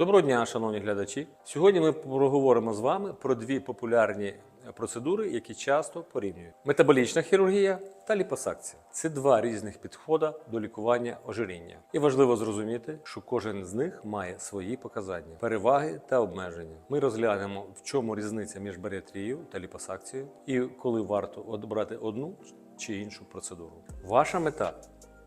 Доброго дня, шановні глядачі. Сьогодні ми проговоримо з вами про дві популярні процедури, які часто порівнюють: метаболічна хірургія та ліпосакція. Це два різних підходи до лікування ожиріння. І важливо зрозуміти, що кожен з них має свої показання, переваги та обмеження. Ми розглянемо, в чому різниця між баріатрією та ліпосакцією, і коли варто обрати одну чи іншу процедуру. Ваша мета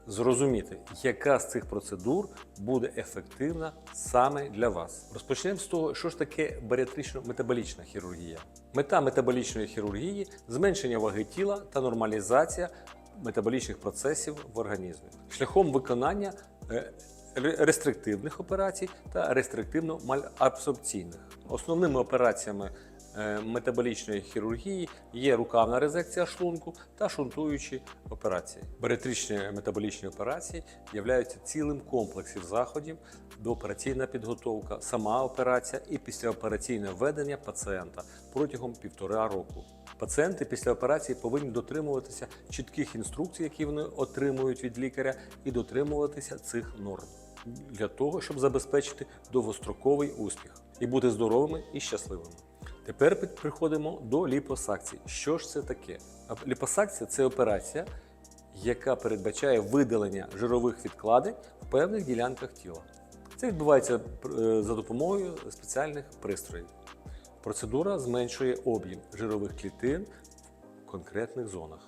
зрозуміти, яка з цих процедур буде ефективна саме для вас. Розпочнемо з того, що ж таке баріатрично-метаболічна хірургія. Мета метаболічної хірургії зменшення ваги тіла та нормалізація метаболічних процесів в організмі шляхом виконання е, рестриктивних операцій та рестриктивно-малабсорбційних. Основними операціями метаболічної хірургії є рукавна резекція шлунку та шунтуючі операції. Баріатричні метаболічні операції являються цілим комплексів заходів, доопераційна підготовка, сама операція і післяопераційне введення пацієнта протягом півтора року. Пацієнти після операції повинні дотримуватися чітких інструкцій, які вони отримують від лікаря, і дотримуватися цих норм для того, щоб забезпечити довгостроковий успіх і бути здоровими і щасливими. Тепер приходимо до ліпосакції. Що ж це таке? Ліпосакція це операція, яка передбачає видалення жирових відкладень в певних ділянках тіла. Це відбувається е, за допомогою спеціальних пристроїв. Процедура зменшує об'єм жирових клітин в конкретних зонах,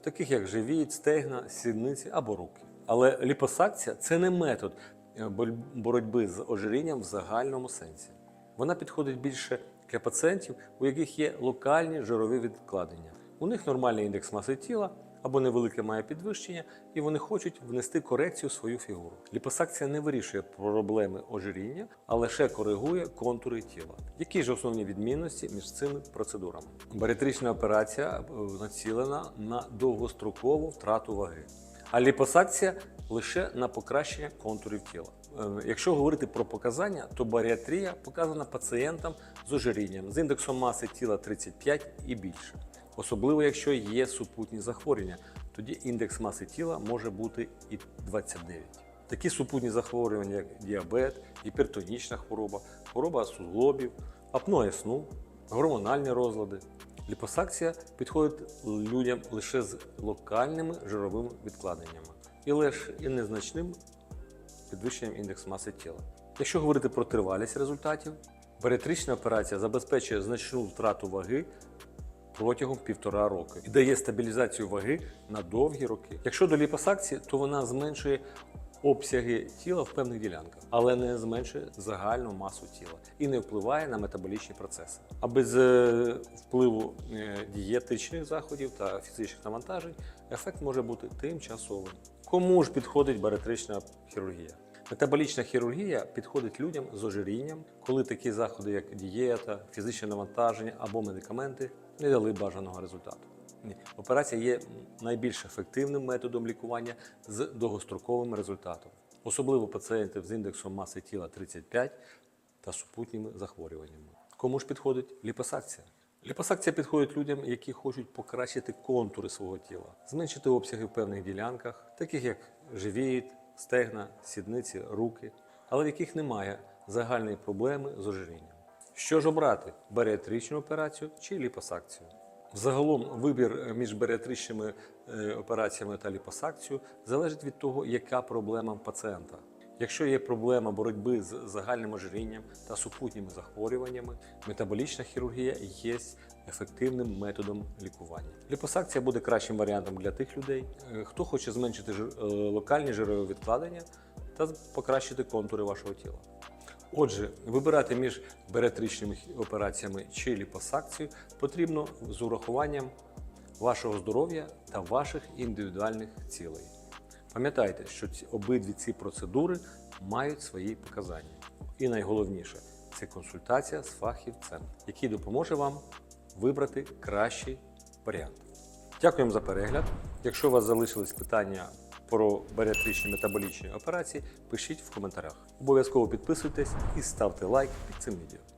таких як живіт, стегна, сідниці або руки. Але ліпосакція це не метод е, боротьби з ожирінням в загальному сенсі. Вона підходить більше для пацієнтів, у яких є локальні жирові відкладення. У них нормальний індекс маси тіла або невелике має підвищення, і вони хочуть внести корекцію в свою фігуру. Ліпосакція не вирішує проблеми ожиріння, а лише коригує контури тіла. Які ж основні відмінності між цими процедурами? Баріатрична операція е, націлена на довгострокову втрату ваги, а ліпосакція лише на покращення контурів тіла. Е, Якщо говорити про показання, то баріатрія показана пацієнтам з ожирінням з індексом маси тіла 35 і більше. Особливо, якщо є супутні захворювання, тоді індекс маси тіла може бути і 29. Такі супутні захворювання, як діабет, гіпертонічна хвороба, хвороба суглобів, апноє сну, гормональні розлади. Ліпосакція підходить людям лише з локальними жировими відкладеннями і лише і незначним підвищенням індексу маси тіла. Якщо говорити про тривалість результатів, баріатрична операція забезпечує значну втрату ваги протягом півтора року і дає стабілізацію ваги на довгі роки. Якщо до ліпосакції, то вона зменшує обсяги тіла в певних ділянках, але не зменшує загальну масу тіла і не впливає на метаболічні процеси. А без е, впливу е, дієтичних заходів та фізичних навантажень ефект може бути тимчасовим. Кому ж підходить баріатрична хірургія? Метаболічна хірургія підходить людям з ожирінням, коли такі заходи, як дієта, фізичне навантаження або медикаменти, не дали бажаного результату. Ні. Операція є найбільш ефективним методом лікування з довгостроковим результатом, особливо пацієнтів з індексом маси тіла 35 та супутніми захворюваннями. Кому ж підходить ліпосакція? Ліпосакція підходить людям, які хочуть покращити контури свого тіла, зменшити обсяги в певних ділянках, таких як живіт, стегна, сідниці, руки, але в яких немає загальної проблеми з ожирінням. Що ж обрати баріатричну операцію чи ліпосакцію? Загалом вибір між баріатричними е, операціями та ліпосакцією залежить від того, яка проблема пацієнта. Якщо є проблема боротьби з загальним ожирінням та супутніми захворюваннями, метаболічна хірургія є ефективним методом лікування. Ліпосакція буде кращим варіантом для тих людей, е, хто хоче зменшити е, локальні жирові відкладення та покращити контури вашого тіла. Отже, вибирати між баріатричними операціями чи ліпосакцією потрібно з урахуванням вашого здоров'я та ваших індивідуальних цілей. Пам'ятайте, що ці, обидві ці процедури мають свої показання. І найголовніше це консультація з фахівцем, який допоможе вам вибрати кращий варіант. Дякуємо за перегляд. Якщо у вас залишились питання про баріатричні метаболічні операції, пишіть в коментарях. Обов'язково підписуйтесь і ставте лайк під цим відео.